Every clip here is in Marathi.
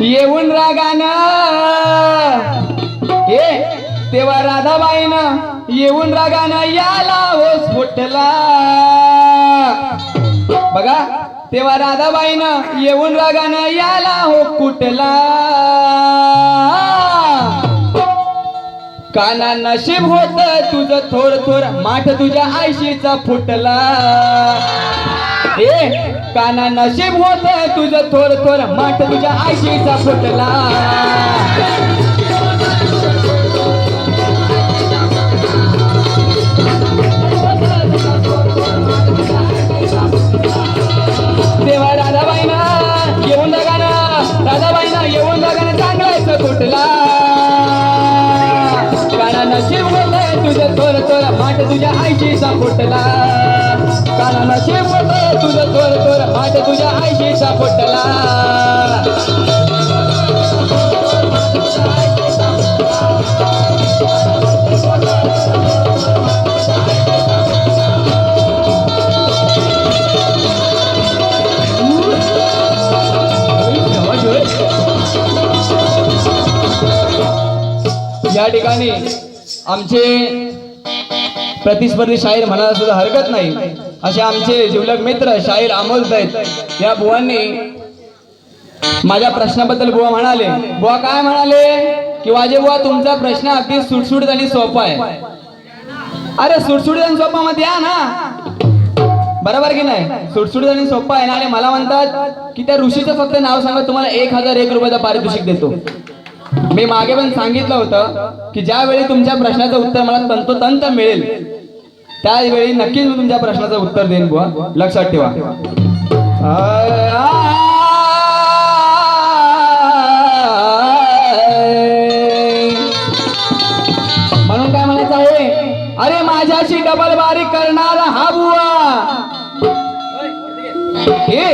येऊन रागानं. हे तेव्हा राधाबाईनं येऊन रागानं याला ओस फुटला. बघा तेव्हा राधाबाईनं येऊन रागानं याला हो कुटला. काना नशीब होत तुझं थोर थोर माठ तुझ्या आयशीचा फुटला. हे काना नशीब होत तुझं थोर थोर माठ तुझ्या आयशीचा फुटला. देवा राधाबाईना येऊन ना राधाबाईना येऊन ना चांगलाच कुठला काना नशीब होत तुझं थोर थोर माठ तुझ्या आईशीचा फुटला. काना नशीब होत तुझं थोर थोर माठ तुझ्या आईशीचा फुटला या ठिकाणी आमचे प्रतिस्पर्धी शाहीर म्हणायला सुद्धा हरकत नाही. असे आमचे जिवलग मित्र शाहीर अमोल आहेत. या बुवांनी माझ्या प्रश्नाबद्दल बुवा म्हणाले बुवा काय म्हणाले? की वाजे बुवा तुमचा प्रश्न अगदी सुटसुटीत आणि सोपा आहे. अरे सुटसुटीत आणि सोपा मध्ये या ना. बरोबर की नाही? सुटसुटीत आणि सोपा आहे ना? आणि मला म्हणतात की त्या ऋषीचं फक्त नाव सांगा तुम्हाला एक हजार एक रुपयाचा पारितोषिक देतो. मी मागे पण सांगितलं होतं की ज्यावेळी तुमच्या प्रश्नाचं उत्तर मला तंतोतंत मिळेल त्यावेळी नक्कीच मी तुमच्या प्रश्नाचं उत्तर देईन बुवा लक्षात ठेवा म्हणून काय म्हणायचं आहे अरे माझ्याशी डबल बारी करणारा हा बुवा हे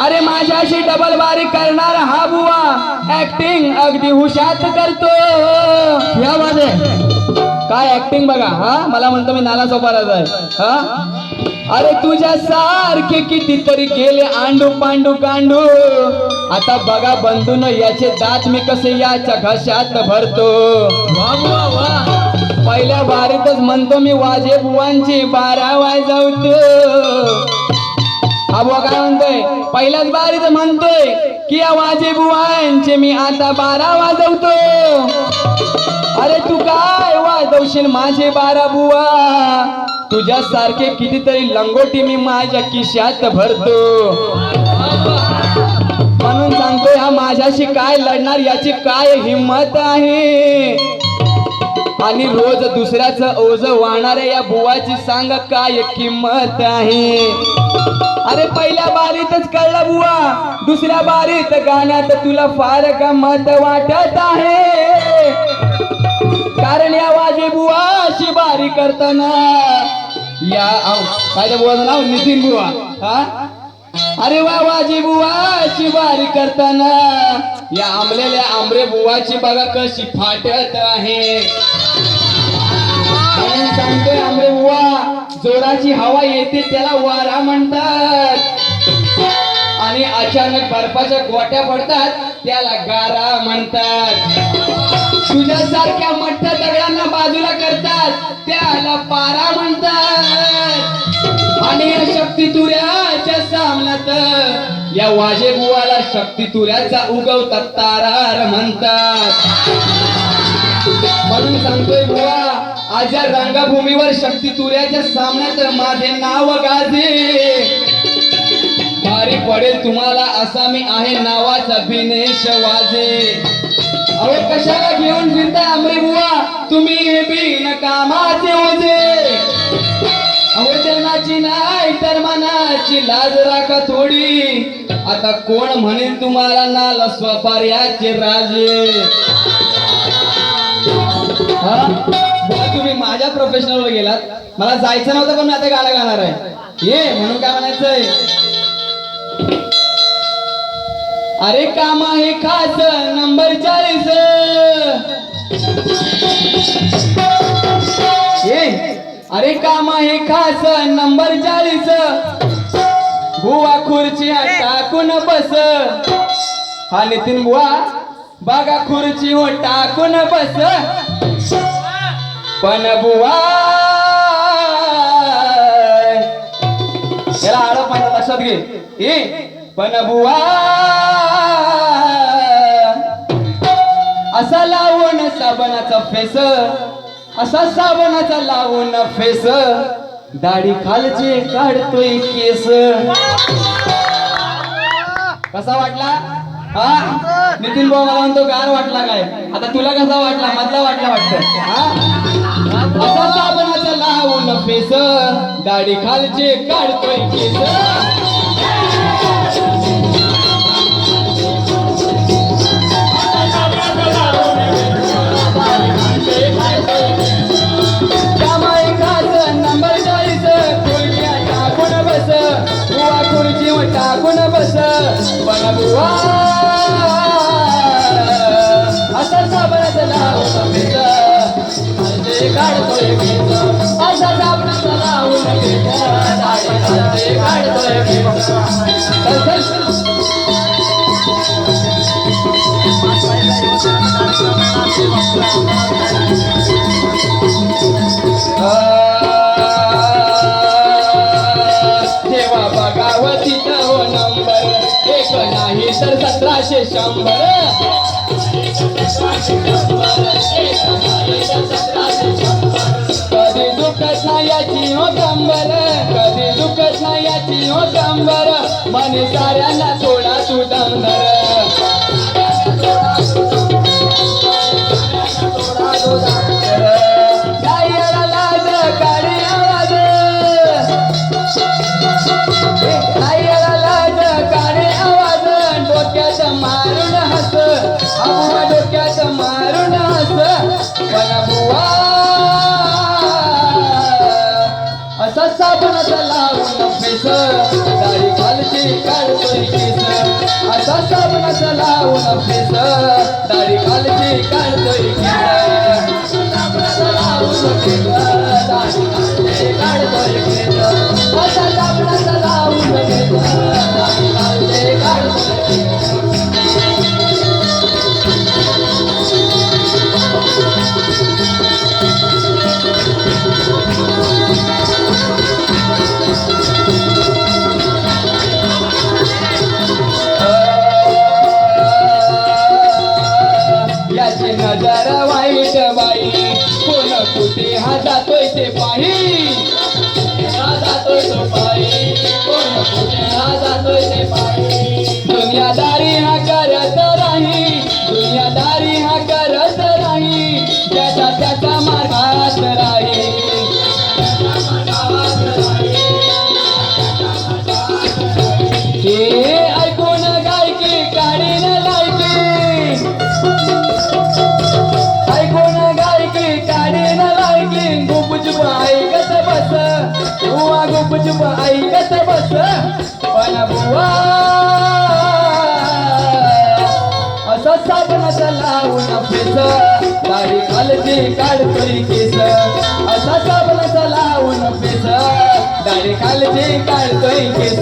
अरे माझ्याशी डबल बारी करणार हा बुवा ऍक्टिंग अगदी हुशात करतो या माझे काय ऍक्टिंग बघा हा? मला म्हणतो मी नाला सोपाराच आहे. हा? अरे तुझ्या सारखे कितीतरी गेले आंडू पांडू कांडू आता बघा बंधून याचे दात मी कसे याच्या घशात भरतो. पहिल्या बारीतच म्हणतो मी वाजे बुवांची बारा वाजवतो. बुवा काय म्हणतोय? पहिल्याच बारीत म्हणतोय की या वाजे बुवांचे मी आता बारा वाजवतो. अरे तू काय? वाजवशील माझे बारा बुवा. तुझ्या सारखे कितीतरी लंगोटी मी माझ्या किशात भरतो. म्हणून सांगतोय हा माझ्याशी काय लढणार याची काय हिंमत आहे? आणि रोज दुसऱ्याचं ओझ वाहणाऱ्या या बुवाची सांग काय किंमत आहे? अरे पहिल्या बारीतच कळलं बुवा. दुसऱ्या बारीत गाण्यात तुला फार गमत वाटत आहे. कारण या वाजे बुवा बारी करताना. या काय त्या बुवाचं नाव? नितीन बुवा. हा? अरे वा वाजी बुवा बारी करताना. या आंबलेल्या आंबरे बुवाची बघा कशी फाटत आहे. सांगतोय आंबरे बुवा जोराची हवा येते त्याला वारा म्हणतात. आणि अचानक बर्फाच्या गोट्या पडतात त्याला गारा म्हणतात. तुझ्यासारख्या मठ्ठ दगडांना बाजूला करतात त्याला पारा म्हणतात. आणि या शक्ती तुऱ्याच्या सामन्यात या वाजे बुवाला शक्ती तुऱ्याचा उगवतात तारार म्हणतात. म्हणून सांगतोय बुवा आज या रंगभूमीवर शक्ती तुऱ्याच्या सामन्यात माझे नाव गाजे. भारी पडेल तुम्हाला असा मी आहे नावाचा बिनेश वाजे. अहो कशाला घेऊन फिरता आमरे बुवा? तुम्ही हे बिन कामाचे ओझे. अहो जनाची नाही तर मनाची लाज राखा थोडी. आता कोण म्हणेल तुम्हाला नाला स्वपार्याचे राजे? हा? तुम्ही माझ्या प्रोफेशनलवर गेलात. मला जायचं नव्हतं पण मी आता गाणं गाणार आहे. ये म्हणून काय म्हणायचंय? अरे काम आहे खास नंबर चाळीस. अरे काम आहे खास नंबर चाळीस. बुवा खुर्ची टाकून बस. हा नितीन बुवा बघा खुर्ची हो टाकून बस. पण बुवा याला पण पाहिजे लक्षात घे. पण बुवा असा लावून साबणाचा फेस असा साबणाचा लावून फेस. दाढी खालचे काढतोय केस. कसा वाटला? हा? नितीन भाऊ मला म्हणतो गार वाटला काय? आता तुला कसा वाटला? मधला वाटला वाटतं. असा साबणाचा लावून फेस. दाढी खालचे काढतोय केस. खुर्ची टाकून बस पण असा साबणाचा लावून पेच खालचे म्हणजे काढतोय केस असा साबणाचा लावून पेच काढतोय केस सतराशे शंभर. कधी दुखत नाही याची हो कंबर कधी दुखत नाही याची हो कंबर म्हणे साऱ्यांना थोडा तू लावून दाढी खालची काढतोय केस असा साबणाचा लावून फेस याची नजर वाईट बाई. कोण कुठे हा जातोय ते पाही. हा जातोय तो पाही. कोण कुठे हा जातोय ते पाही. दुनियादारी हा कर पण बुवा असं साबणाचा लावून फेस दारी खालची काढतोय केस. असा साबणाचा लावून फेस दारी खालची काढतोय केस.